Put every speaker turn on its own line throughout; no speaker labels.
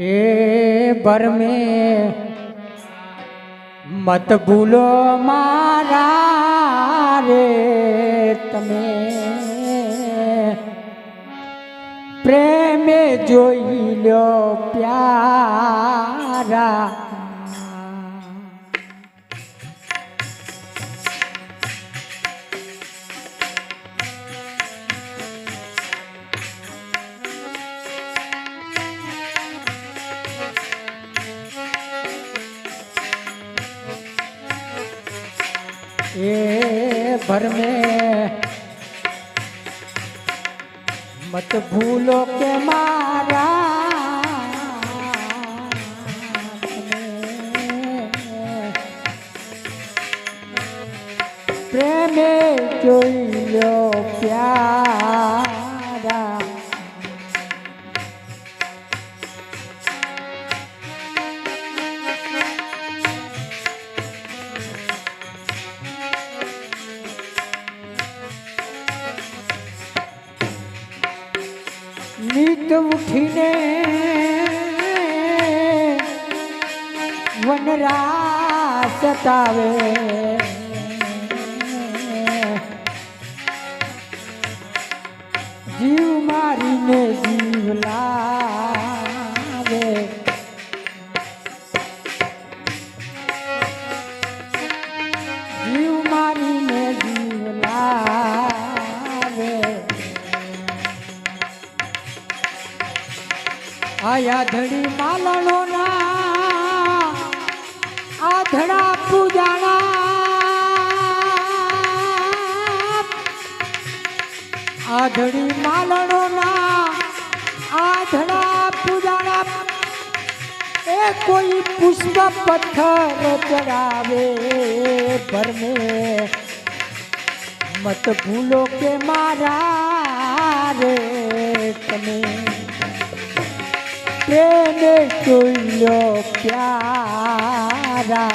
ए बर में मत भूलो मारा रे तमें प्रेम जोई लो प्यारा। भर में। मत भूलो के मारा। प्रेम जो लो प्यार। ઉઠીને વનરા સતાવે જીવ મારીને જીવ આયા ધડી માલણો ના આધડા પૂજાણા આધડી માલણો ના આધડા પૂજાણા એ કોઈ પુષ્પ પથ્થર ચડાવે ભરમે મત ભૂલો કે મારા રે તમે প্রেমে কইল प्यारा।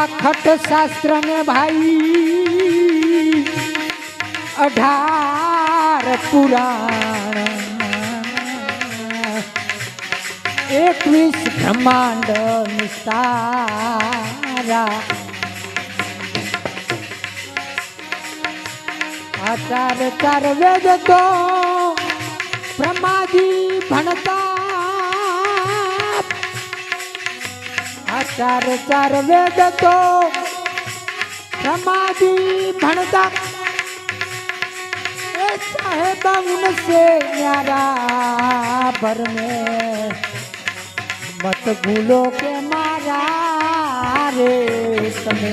अखट शास्त्र में भाई अढ़ार पुराण। એકવીસ બ્રહ્માંડ નિસ્તારા આ ચાર ચાર વેદ તો બ્રહ્માજી ભણતા આ ચાર ચાર વેદ તો બ્રહ્માજી ભણતા એ સાહેબ ઉનસે न्यारा भर में મત ભૂલો કે મારા રે તમે.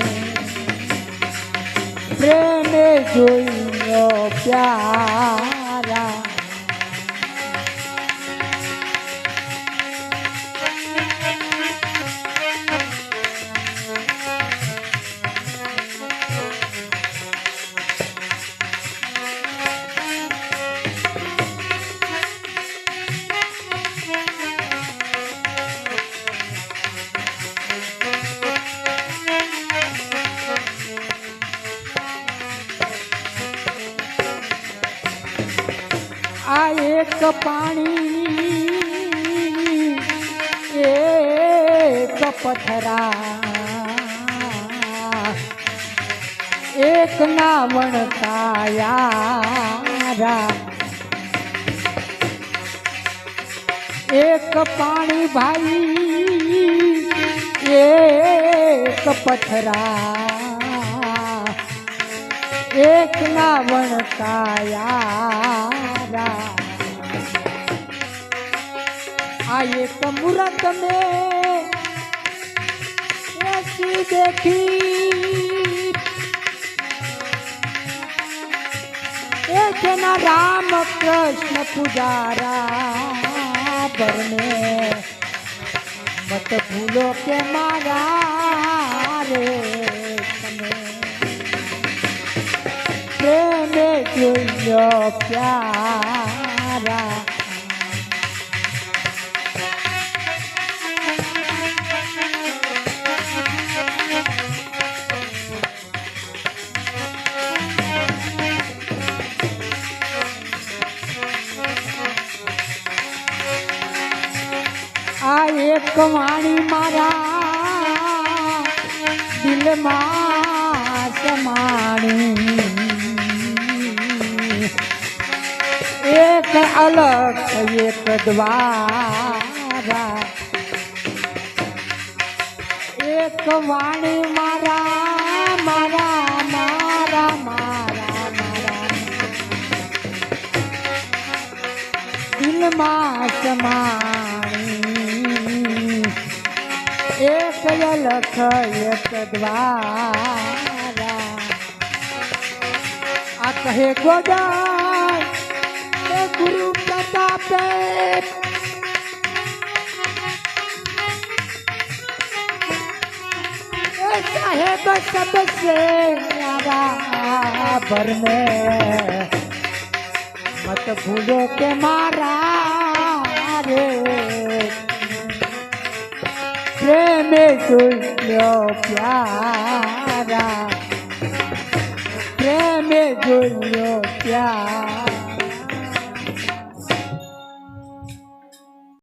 પ્રેમે જોઈ પ્યાર पानी एक पथरा एक नावण म्हणता एक पाणी भाई एक पथरा एक नावण म्हणता आए कमूरत में। ऐसी देखी। एक न राम कृष्ण पुजारा पर मत भूलो के मारा रे प्रेम जो प्यार। વાણી મારા દિલમાં સમાણી એક અલગ એક દ્વારા એક વાણી મારા મારા મારા મારા મારા દિલમાં સમાણી द्वारा कहे गोदान गुरु प्रताप साहेब सबसे बर में। मत भूलो के मारा रे। प्रेम जुल्यो प्यारा प्रेम जुल्यो प्यारा